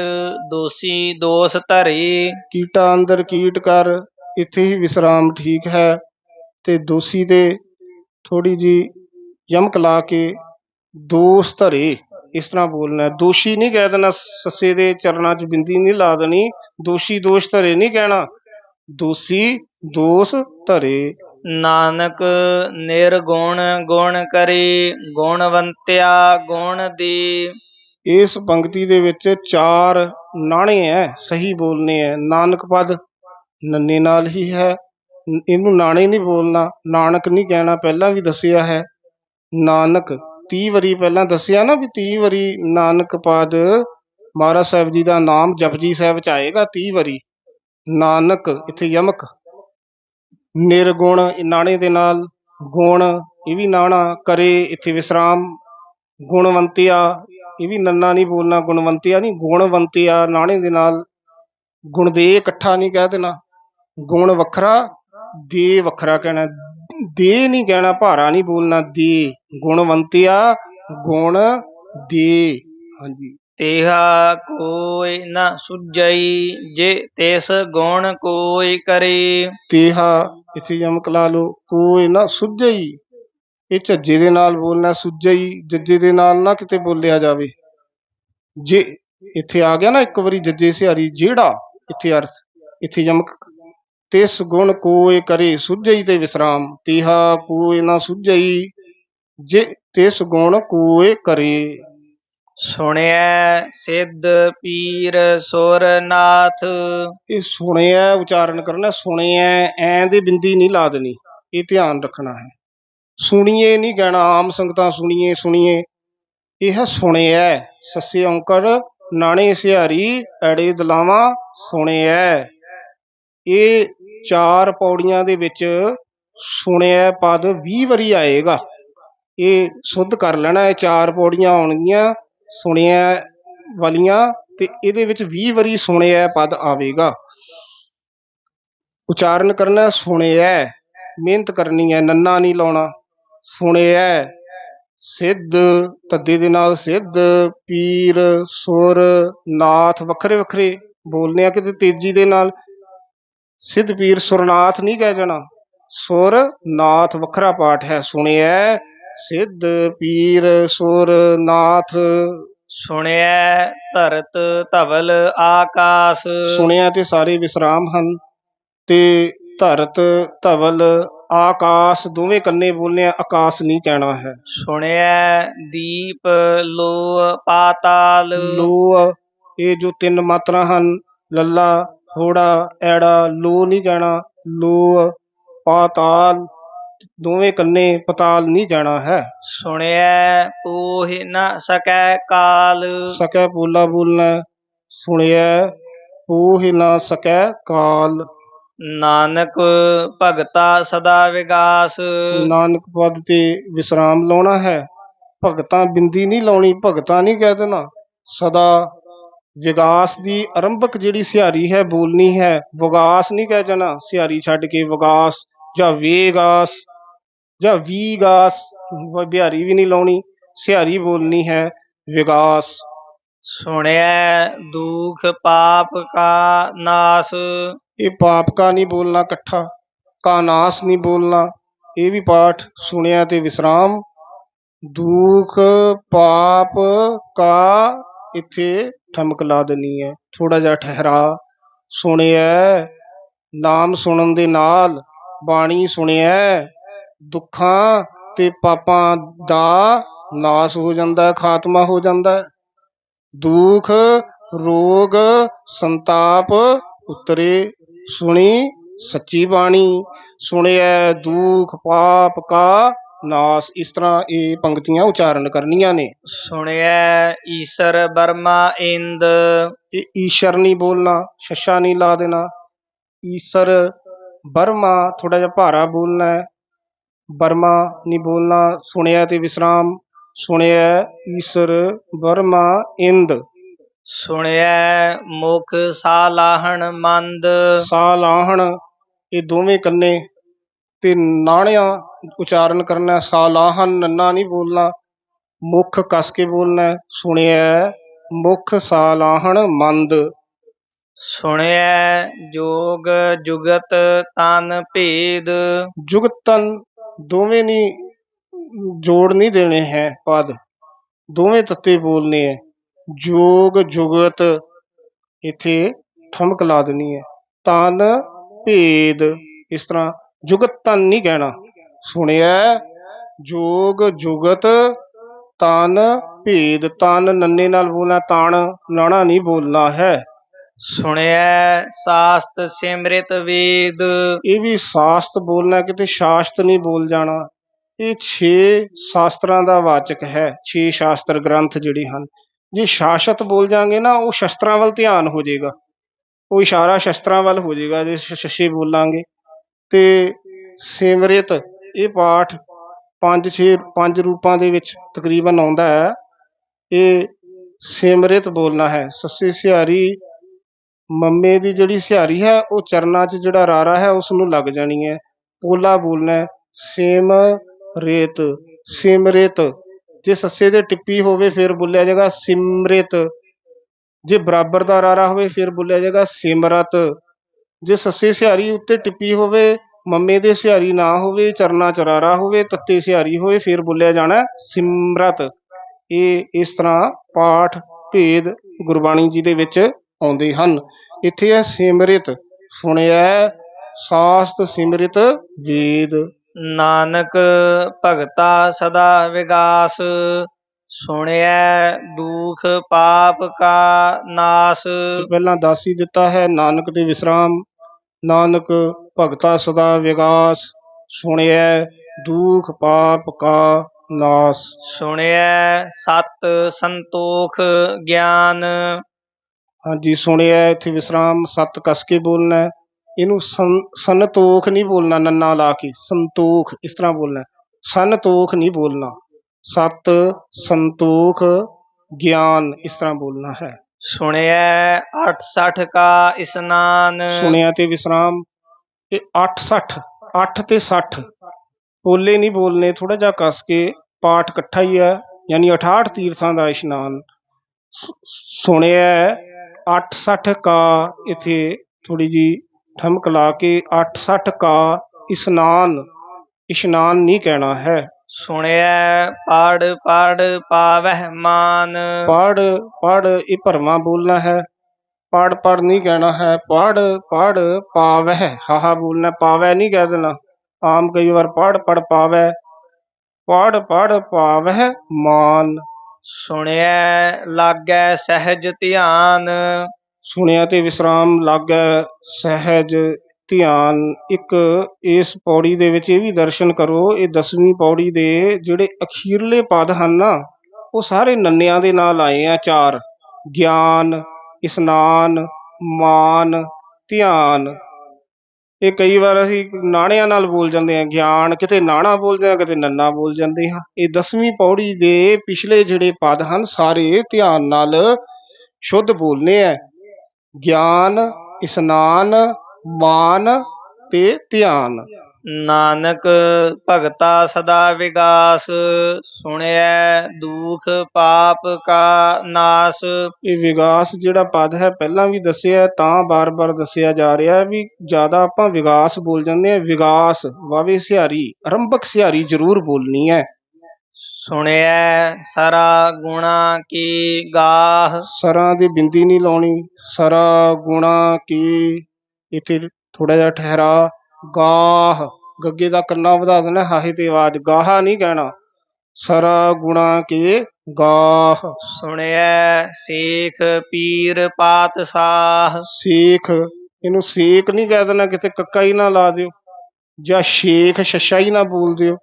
ਦੋਸੀ ਦੋਸ ਧਰੇ। ਕੀਟਾ ਅੰਦਰ ਕੀਟ ਕਰ, ਇੱਥੇ ਹੀ ਵਿਸਰਾਮ ਠੀਕ ਹੈ। ਤੇ ਦੋਸੀ ਤੇ ਥੋੜੀ ਜੀ ਯਮਕ ਲਾ ਕੇ ਦੋਸ ਧਰੇ। ਇਸ ਤਰ੍ਹਾਂ ਬੋਲਣਾ। ਦੋਸ਼ੀ ਨਹੀਂ ਕਹਿ ਦੇਣਾ, ਸੱਸੇ ਦੇ ਚਰਨਾਂ 'ਚ ਬਿੰਦੀ ਨਹੀਂ ਲਾ ਦੇਣੀ। ਦੋਸ਼ੀ ਦੋਸ਼ ਧਰੇ ਨਹੀਂ ਕਹਿਣਾ। ਦੋਸੀ ਦੋਸ ਧਰੇ। ਨਾਨਕ ਨਿਰਗੁਣ ਗੁਣ ਕਰੇ, ਗੁਣਵੰਤਿਆ, ਗੁਣ ਦੇ। ਇਸ ਪੰਕਤੀ ਦੇ ਵਿੱਚ ਚਾਰ ਨਾਣੇ ਹੈ ਸਹੀ ਬੋਲਨੇ ਹੈ ਨਾਨਕ ਪਦ ਨੰਨੇ ਨਾਲ ਹੀ ਹੈ। ਇਹਨੂੰ ਨਾਣੇ ਨਹੀਂ ਬੋਲਣਾ, ਨਾਨਕ ਨਹੀਂ ਕਹਿਣਾ, ਪਹਿਲਾਂ ਵੀ ਦੱਸਿਆ ਹੈ। ਨਾਨਕ 30 ਵਾਰੀ ਪਹਿਲਾਂ ਦੱਸਿਆ ਨਾ ਵੀ 30 ਵਾਰੀ ਨਾਨਕ ਪਦ, ਮਹਾਰਾਜ ਸਾਹਿਬ ਜੀ ਦਾ ਨਾਮ ਜਪਜੀ ਸਾਹਿਬ ਚ ਆਏਗਾ 30 ਵਾਰੀ। ਨਾਨਕ, ਇੱਥੇ ਯਮਕ। ਨਿਰਗੁਣ ਨਾਣੇ ਦੇ ਨਾਲ, ਗੁਣ ਇਹ ਵੀ ਨਾਣਾ ਕਰੇ, ਇੱਥੇ ਵਿਸਰਾਮ। ਗੁਣਵੰਤਿਆ, ਇਹ ਵੀ ਨੰਨਾ ਨਹੀਂ ਬੋਲਣਾ, ਗੁਣਵੰਤਿਆ ਨਹੀਂ, ਗੁਣਵੰਤਿਆ ਨਾਣੇ ਦੇ ਨਾਲ। ਗੁਣ ਦੇ ਇਕੱਠਾ ਨਹੀਂ ਕਹਿ ਦੇਣਾ। ਗੁਣ ਵੱਖਰਾ, ਦੇ ਵੱਖਰਾ ਕਹਿਣਾ। ਦੇ ਨਹੀਂ ਕਹਿਣਾ, ਭਾਰਾ ਨਹੀਂ ਬੋਲਣਾ, ਦੇ। ਗੁਣਵੰਤਿਆ, ਗੁਣ, ਦੇ। ਹਾਂਜੀ। ਤੇਹਾ ਕੋਈ ਨ ਸੁਝਈ, ਜੇ ਤਿਸ ਗੁਣ ਕੋਈ ਕਰੇ। ਤੇਹਾ, ਇੱਥੇ ਯਮਕ ਲਾ ਲਓ, ਕੋਈ ਨਾ ਸੁਝਈ। ਇਹ ਝੱਜੇ ਦੇ ਨਾਲ ਬੋਲਣਾ ਸੁਝਈ ਜੱਜੇ ਦੇ ਨਾਲ ਨਾ ਕਿਤੇ ਬੋਲਿਆ ਜਾਵੇ। ਜੇ ਇੱਥੇ ਆ ਗਿਆ ਨਾ ਇੱਕ ਵਾਰੀ ਜੱਜੇ ਸਿਹਾਰੀ, ਜਿਹੜਾ ਇੱਥੇ ਅਰਥ, ਇੱਥੇ ਯਮਕ, ਤਿਸ ਗੁਣ ਕੋਏ ਕਰੇ, ਸੁਝਈ ਤੇ ਵਿਸਰਾਮ। ਤੇਹਾ ਕੋਈ ਨਾ ਸੁਝਈ, ਜੇ ਤਿਸ ਗੁਣ ਕੋਏ ਕਰੇ। ਸੁਣਿਐ ਸਿੱਧ ਪੀਰ ਸੁਰ ਨਾਥ ਇਹ ਸੁਣਿਆ ਉਚਾਰਨ ਕਰਨਾ ਸੁਣਿਆ ਐਂ ਦੇ ਬਿੰਦੀ ਨਹੀਂ ਲਾ ਦੇਣੀ ਇਹ ਧਿਆਨ ਰੱਖਣਾ ਹੈ। ਸੁਣੀਏ ਨਹੀਂ ਕਹਿਣਾ, ਆਮ ਸੰਗਤਾਂ ਸੁਣੀਏ ਸੁਣੀਏ। ਇਹ ਹੈ ਸੁਣਿਆ ਸੱਸੇ ਔਂਕੜ, ਨਾਣੇ ਸਿਹਾਰੀ ਐੜੇ ਦਲਾਵਾਂ ਸੁਣਿਆ ਇਹ ਚਾਰ ਪੌੜੀਆਂ ਦੇ ਵਿੱਚ ਸੁਣਿਆ ਪਦ 20 ਵਾਰੀ ਆਏਗਾ। ਇਹ ਸੁੱਧ ਕਰ ਲੈਣਾ, ਇਹ ਚਾਰ ਪੌੜੀਆਂ ਆਉਣਗੀਆਂ। ਸੁਣਿਆ ਵਾਲੀਆਂ ਤੇ ਇਹਦੇ ਵਿੱਚ 20 ਵਾਰੀ ਸੁਣਿਆ ਪਦ ਆਵੇਗਾ। ਉਚਾਰਨ ਕਰਨਾ ਸੁਣਿਆ, ਮਿਹਨਤ ਕਰਨੀ ਹੈ, ਨੰਨਾ ਨਹੀਂ ਲਾਉਣਾ। ਸੁਣਿਆ, ਸਿੱਧ ਤੱਦੇ ਦੇ ਨਾਲ ਸਿੱਧ, ਪੀਰ, ਸੁਰ, ਨਾਥ, ਵੱਖਰੇ ਵੱਖਰੇ ਬੋਲਨੇ ਆ ਕਿਤੇ ਤੇਜ਼ੀ ਦੇ ਨਾਲ। ਸਿੱਧ ਪੀਰ ਸੁਰਨਾਥ ਨਹੀਂ ਕਹਿ ਜਾਣਾ। ਸੁਰ ਨਾਥ ਵੱਖਰਾ ਪਾਠ ਹੈ। ਸੁਣਿਆ ਸਿੱਧ ਪੀਰ ਸੁਰ ਨਾਥ ਸੁਣਿਐ ਧਰਤ ਧਵਲ ਆਕਾਸ। ਸੁਣਿਆ ਤੇ ਸਾਰੇ ਵਿਸਰਾਮ ਹਨ। ਤੇ ਧਰਤ ਧਵਲ ਆਕਾਸ਼ ਦੋਵੇਂ ਕੰਨੇ ਬੋਲਨੇ ਆ ਆਕਾਸ਼ ਨਹੀਂ ਕਹਿਣਾ ਹੈ। ਸੁਣਿਐ ਦੀਪ ਲੋ ਪਾਤਾਲ। ਲੋ ਇਹ ਜੋ ਤਿੰਨ ਮਾਤਰਾ ਹਨ ਲੱਲਾ ਹੋੜਾ ਐੜਾ ਲੋ ਨਹੀਂ ਕਹਿਣਾ। ਲੋ ਪਾਤਾਲ ਦੋਵੇਂ ਕੰਨੇ ਪਤਾਲ ਨਹੀਂ ਜਾਣਾ ਹੈ। ਸੁਣਿਐ ਪੂਹ ਨ ਸਕੈ ਕਾਲ। ਸਕੈ ਬੋਲਾ ਬੋਲਣਾ ਹੈ। ਸੁਣਿਆ ਪੂਹ ਨਾ ਸਕੈ ਕਾਲ। ਨਾਨਕ ਭਗਤਾ ਸਦਾ ਵਿਗਾਸ। ਨਾਨਕ ਪਦ ਤੇ ਵਿਸਰਾਮ ਲਾਉਣਾ ਹੈ। ਭਗਤਾਂ ਬਿੰਦੀ ਨਹੀਂ ਲਾਉਣੀ ਭਗਤਾਂ ਨਹੀਂ ਕਹਿ ਦੇਣਾ। ਸਦਾ ਵਿਗਾਸ ਦੀ ਆਰੰਭਕ ਜਿਹੜੀ ਸਿਹਾਰੀ ਹੈ ਬੋਲਣੀ ਹੈ ਵਿਗਾਸ ਨਹੀਂ ਕਹਿ ਜਾਣਾ। ਸਿਹਾਰੀ ਛੱਡ ਕੇ ਵਿਗਾਸ ਜਾਂ ਵੇਗਾਸ। ਜਾਂ ਵੀਗਾਸ ਵ- ਬਿਹਾਰੀ ਵੀ ਨਹੀਂ ਲਾਉਣੀ ਸਿਹਾਰੀ ਬੋਲਣੀ ਹੈ ਵਿਗਾਸ ਸੁਣਿਐ ਦੁਖ ਪਾਪ ਕਾ ਨਾਸ। ਇਹ ਪਾਪ ਕਾ ਨਹੀਂ ਬੋਲਣਾ ਇਕੱਠਾ ਕਾ ਨਾਸ ਨਹੀਂ ਬੋਲਣਾ ਇਹ ਵੀ ਪਾਠ ਸੁਣਿਆ ਤੇ ਵਿਸਰਾਮ। ਦੁਖ ਪਾਪ ਕਾ ਇੱਥੇ ਠਮਕ ਲਾ ਦੇਣੀ ਹੈ ਥੋੜਾ ਜਿਹਾ ਠਹਿਰਾ। ਸੁਣਿਆ ਨਾਮ ਸੁਣਨ ਦੇ ਨਾਲ ਬਾਣੀ ਸੁਣਿਆ ਦੁੱਖਾਂ ਤੇ ਪਾਪਾਂ ਦਾ ਨਾਸ ਹੋ ਜਾਂਦਾ ਹੈ, ਖਾਤਮਾ ਹੋ ਜਾਂਦਾ ਹੈ। ਦੁਖ ਰੋਗ ਸੰਤਾਪ ਉਤਰੇ ਸੁਣੀ ਸੱਚੀ ਬਾਣੀ ਸੁਣਿਐ ਦੁਖ ਪਾਪ ਕਾ ਨਾਸ। ਇਸ ਤਰ੍ਹਾਂ ਇਹ ਪੰਕਤੀਆਂ ਉਚਾਰਨ ਕਰਨੀਆਂ ਨੇ। ਸੁਣਿਐ ਈਸਰ ਬਰਮਾ ਇੰਦ। ਇਹ ਈਸ਼ਰ ਨਹੀਂ ਬੋਲਣਾ ਸ਼ਸ਼ਾ ਨਹੀਂ ਲਾ ਦੇਣਾ। ਈਸਰ ਬਰਮਾ ਥੋੜਾ ਜਿਹਾ ਭਾਰਾ ਬੋਲਣਾ ਹੈ। ਬਰਮਾ ਨਹੀਂ ਬੋਲਣਾ ਸੁਣਿਆ ਤੇ ਵਿਸਰਾਮ ਸੁਣਿਆ ਈਸਰ ਬਰਮਾ ਇੰਦ। ਸੁਣਿਐ ਮੁਖ ਸਾਲਾਹਣ ਮੰਦ। ਸਾ ਲਾਹਣ ਇਹ ਦੋਵੇਂ ਕੰਨੇ ਤੇ ਨਾਣਿਆਂ ਉਚਾਰਨ ਕਰਨਾ ਸਾ ਲਾਹਣ ਨੰਨਾ ਨਹੀਂ ਬੋਲਣਾ ਮੁਖ ਕਸ ਕੇ ਬੋਲਣਾ। ਸੁਣਿਆ ਮੁਖ ਸਾ ਲਾਹਣ ਮੰਦ। ਸੁਣਿਐ ਜੋਗ ਜੁਗਤ ਤਨ ਭੇਦ। ਜੁਗਤਨ ਦੋਵੇਂ ਨਹੀਂ ਜੋੜ ਨਹੀਂ ਦੇਣੇ ਹੈ ਪਦ। ਦੋਵੇਂ ਤੱਤੇ ਬੋਲਨੇ ਹੈ। ਜੋਗ ਜੁਗਤ ਇੱਥੇ ਠਮਕ ਲਾ ਦੇਣੀ ਹੈ। ਤਨ ਭੇਦ, ਇਸ ਤਰ੍ਹਾਂ ਜੁਗਤ ਤਨ ਨਹੀਂ ਕਹਿਣਾ। ਸੁਣਿਆ ਜੋਗ ਜੁਗਤ ਤਨ ਭੇਦ। ਤਨ ਨੰਨੇ ਨਾਲ ਬੋਲਣਾ, ਤਾਣ ਲਾਣਾ ਨਹੀਂ ਬੋਲਣਾ ਹੈ। ਸੁਣਿਐ ਸਾਸਤ ਸਿਮਰਿਤ ਵੇਦ। ਇਹ ਵੀ ਸਾਸਤ ਬੋਲਣਾ ਕਿਤੇ ਸ਼ਾਸਤ ਨਹੀਂ ਬੋਲ ਜਾਣਾ। ਇਹ 6 ਸ਼ਾਸਤਰਾਂ ਦਾ ਵਾਚਕ ਹੈ 6 ਸ਼ਾਸਤਰ ਗ੍ਰੰਥ ਜਿਹੜੇ ਹਨ। ਜੇ ਸ਼ਾਸਤ ਬੋਲ ਜਾਾਂਗੇ ਨਾ, ਉਹ ਸ਼ਸਤਰਾਂ ਵੱਲ ਧਿਆਨ ਹੋ ਜਾਏਗਾ। ਉਹ ਇਸ਼ਾਰਾ ਸ਼ਸਤਰਾਂ ਵੱਲ ਹੋ ਜਾਏਗਾ, ਜੇ ਸ਼ਸ਼ੇ ਬੋਲਾਂਗੇ। ਤੇ ਸਿਮਰਿਤ, ਇਹ ਪਾਠ ਪੰਜ ਛੇ, ਪੰਜ ਰੂਪਾਂ ਦੇ ਵਿੱਚ ਤਕਰੀਬਨ ਆਉਂਦਾ ਹੈ। ਇਹ ਸਿਮਰਿਤ ਬੋਲਣਾ ਹੈ। ਸੱਸੀ ਸਿਹਾਰੀ ਮੰਮੇ ਦੀ ਜਿਹੜੀ ਸਿਹਾਰੀ ਹੈ, ਉਹ ਚਰਨਾਂ 'ਚ ਜਿਹੜਾ ਰਾਰਾ ਹੈ ਉਸ ਨੂੰ ਲੱਗ ਜਾਣੀ ਹੈ। ਪੋਲਾ ਬੋਲਣਾ ਹੈ ਰੇਤ ਸਿਮਰਿਤ ਜੇ ਸੱਸੇ ਦੇ ਟਿੱਪੀ ਹੋਵੇ, ਫਿਰ ਬੋਲਿਆ ਜਾਏਗਾ ਸਿਮਰਿਤ ਜੇ ਬਰਾਬਰ ਦਾ ਰਾਰਾ ਹੋਵੇ, ਫਿਰ ਬੋਲਿਆ ਜਾਏਗਾ ਸਿਮਰਤ ਜੇ ਸੱਸੇ ਸਿਹਾਰੀ ਉੱਤੇ ਟਿੱਪੀ ਹੋਵੇ, ਮੰਮੇ ਦੇ ਸਿਹਾਰੀ ਨਾ ਹੋਵੇ, ਚਰਨਾਂ ਚ ਰਾਰਾ ਹੋਵੇ, ਤੱਤੇ ਸਿਹਾਰੀ ਹੋਵੇ ਫਿਰ ਬੋਲਿਆ ਜਾਣਾ ਸਿਮਰਤ ਇਹ ਇਸ ਤਰ੍ਹਾਂ ਪਾਠ ਭੇਦ ਗੁਰਬਾਣੀ ਜੀ ਦੇ ਵਿੱਚ ਆਉਂਦੇ ਹਨ। ਇੱਥੇ ਹੈ ਸਿਮਰਿਤ। ਸੁਣਿਆ ਸਾਸਤ ਸਿਮਰਿਤ ਵੇਦ ਨਾਨਕ ਭਗਤਾ ਸਦਾ ਵਿਗਾਸ ਸੁਣਿਐ ਦੁਖ ਪਾਪ ਕਾ ਨਾਸ। ਪਹਿਲਾਂ ਦੱਸ ਹੀ ਦਿੱਤਾ ਹੈ ਨਾਨਕ ਦੇ ਵਿਸਰਾਮ। ਨਾਨਕ ਭਗਤਾ ਸਦਾ ਵਿਗਾਸ ਸੁਣਿਐ ਦੁਖ ਪਾਪ ਕਾ ਨਾਸ। ਸੁਣਿਐ ਸਤ ਸੰਤੋਖ ਗਿਆਨ। ਹਾਂਜੀ ਸੁਣਿਆ ਇੱਥੇ ਵਿਸਰਾਮ ਸੱਤ ਕਸ ਕੇ ਬੋਲਣਾ ਹੈ। ਇਹਨੂੰ ਸੰਤੋਖ ਨਹੀਂ ਬੋਲਣਾ ਨੰਨਾ ਲਾ ਕੇ। ਸੰਤੋਖ ਇਸ ਤਰ੍ਹਾਂ ਬੋਲਣਾ। ਸੰਤੋਖ ਨਹੀਂ ਬੋਲਣਾ। ਸਤ ਸੰਤੋਖ ਗਿਆਨ ਇਸ ਤਰ੍ਹਾਂ ਬੋਲਣਾ ਹੈ। ਸੁਣਿਐ 68 ਕਾ ਇਸਨਾਨ। ਸੁਣਿਆ ਤੇ ਵਿਸਰਾਮ। ਇਹ 860 8 ਤੇ 60 ਪੋਲੇ ਨਹੀਂ ਬੋਲਨੇ ਥੋੜਾ ਜਿਹਾ ਕਸ ਕੇ ਪਾਠ ਇਕੱਠਾ ਹੀ ਹੈ ਯਾਨੀ 68 ਤੀਰਥਾਂ ਦਾ ਇਸ਼ਨਾਨ। ਸੁਣਿਆ 860 ਕਾ ਇੱਥੇ ਥੋੜੀ ਜੀ ਠਮਕ ਲਾ ਕੇ 860 ਕਾ ਇਸ਼ਨਾਨ ਇਸ਼ਨਾਨ ਨਹੀਂ ਕਹਿਣਾ ਹੈ। ਸੁਣਿਐ ਪੜ ਪੜ ਪਾਵਹਿ ਮਾਨ। ਪੜ ਪੜ ਇਹ ਭਰਵਾਂ ਬੋਲਣਾ ਹੈ। ਪੜ ਪੜ ਨਹੀਂ ਕਹਿਣਾ ਹੈ। ਪੜ ਪੜ ਪਾਵਹਿ ਹਾਹਾ ਬੋਲਣਾ ਪਾਵੈ ਨਹੀਂ ਕਹਿ ਦੇਣਾ। ਆਮ ਕਈ ਵਾਰ ਪੜ ਪੜ ਪਾਵੈ ਪੜ ਪੜ ਪਾਵਹਿ ਮਾਨ। ਸੁਣਿਐ ਲਾਗੈ ਸਹਿਜ ਧਿਆਨ। ਸੁਣਿਆ ਤੇ ਵਿਸਰਾਮ, ਲਾਗੈ ਸਹਿਜ ਧਿਆਨ। ਇੱਕ ਇਸ ਪੌੜੀ ਦੇ ਵਿੱਚ ਇਹ ਵੀ ਦਰਸ਼ਨ ਕਰੋ, ਇਹ ਦਸਵੀਂ ਪੌੜੀ ਦੇ ਜਿਹੜੇ ਅਖੀਰਲੇ ਪਦ ਹਨ ਨਾ, ਉਹ ਸਾਰੇ ਨੰਨਿਆਂ ਦੇ ਨਾਲ ਆਏ ਆ ਚਾਰ। ਗਿਆਨ, ਇਸਨਾਨ, ਮਾਨ, ਧਿਆਨ। ਇਹ ਕਈ ਵਾਰ ਅਸੀਂ ਨਾਣਿਆਂ ਨਾਲ ਬੋਲ ਜਾਂਦੇ ਹਾਂ, ਗਿਆਨ, ਕਿਤੇ ਨਾਣਾ ਬੋਲਦੇ ਹਾਂ, ਕਿਤੇ ਨੰਨਾ ਬੋਲ ਜਾਂਦੇ ਹਾਂ। ਇਹ ਦਸਵੀਂ ਪੌੜੀ ਦੇ ਪਿਛਲੇ ਜਿਹੜੇ ਪਦ ਹਨ, ਸਾਰੇ ਧਿਆਨ ਨਾਲ ਸ਼ੁੱਧ ਬੋਲਨੇ ਹੈ। ਗਿਆਨ, ਇਸਨਾਨ, ਮਾਨ ਤੇ ਧਿਆਨ। ਨਾਨਕ ਭਗਤਾ ਸਦਾ ਵਿਗਾਸ ਸੁਣਿਐ ਦੁਖ ਪਾਪ ਕਾ ਨਾਸ। ਇਹ ਵਿਗਾਸ ਜਿਹੜਾ ਪਦ ਹੈ ਪਹਿਲਾਂ ਵੀ ਦੱਸਿਆ ਤਾਂ ਬਾਰ-ਬਾਰ ਦੱਸਿਆ ਜਾ ਰਿਹਾ ਹੈ ਵੀ ਜ਼ਿਆਦਾ ਆਪਾਂ ਵਿਗਾਸ ਬੋਲ ਜਾਂਦੇ ਹਾਂ ਵਿਗਾਸ। ਵਾਵੇ ਸਿਹਾਰੀ ਆਰੰਭਕ ਸਿਹਾਰੀ ਜ਼ਰੂਰ ਬੋਲਣੀ ਹੈ। ਸੁਣਿਐ ਸਰਾ ਗੁਣਾ ਕੀ ਗਾਹ। ਸਰਾਂ ਦੀ ਬਿੰਦੀ ਨਹੀਂ ਲਾਉਣੀ ਸਰਾ ਗੁਣਾ ਕੀ ਇੱਥੇ ਥੋੜਾ ਜਿਹਾ ਠਹਿਰਾ। ਗਾਹ। ਗੱਗੇ ਦਾ ਕੰਨਾ ਵਧਾ ਦੇਣਾ ਹਾਹੇ ਤੇ ਆਵਾਜ਼। ਗਾਹਾ ਨਹੀਂ ਕਹਿਣਾ। ਸਰਾ ਗੁਣਾ ਕੇ ਗਾਹ। ਸੁਣਿਐ ਸੇਖ ਪੀਰ ਪਾਤਸ਼ਾਹ। ਸੇਖ ਇਹਨੂੰ ਸੇਖ ਨਹੀਂ ਕਹਿ ਦੇਣਾ ਕਿਤੇ ਕੱਕਾ ਹੀ ਨਾ ਲਾ ਦਿਓ ਜਾਂ ਸ਼ੇਖ ਛੱਛਾ ਹੀ ਨਾ ਬੋਲ ਦਿਓ।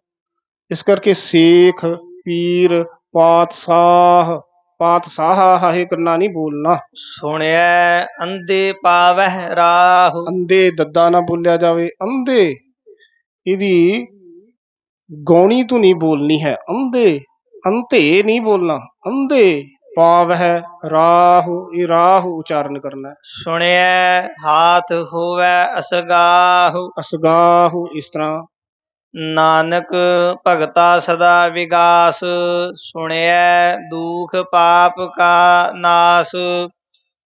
ਇਸ ਕਰਕੇ ਸੇਖ ਪੀਰ ਪਾਤਸ਼ਾਹ। ਪਾਤਸ਼ਾਹ ਹਾਹੇ ਕਰਨਾ ਨਹੀਂ ਬੋਲਣਾ। ਸੁਣਿਐ ਅੰਧੇ ਪਾਵਹਿ ਰਾਹੁ। ਅੰਧੇ ਦੱਦਾ ਨਾ ਬੋਲਿਆ ਜਾਵੇ। ਅੰਧੇ ਇਹਦੀ ਗੌਣੀ ਤੋਂ ਨਹੀਂ ਬੋਲਣੀ ਹੈ। ਅੰਧੇ ਅੰਧੇ ਨਹੀਂ ਬੋਲਣਾ। ਅੰਧੇ ਪਾਵ ਹੈ ਰਾਹੁ ਇਹ ਰਾਹੁ ਉਚਾਰਨ ਕਰਨਾ ਹੈ। ਸੁਣਿਐ ਹਾਥ ਹੋਵੈ ਅਸਗਾਹੁ। ਅਸਗਾਹੁ ਇਸ ਤਰ੍ਹਾਂ ਨਾਨਕ ਭਗਤਾ ਸਦਾ ਵਿਗਾਸ ਸੁਣਿਐ ਦੁਖ ਪਾਪ ਕਾ ਨਾਸ।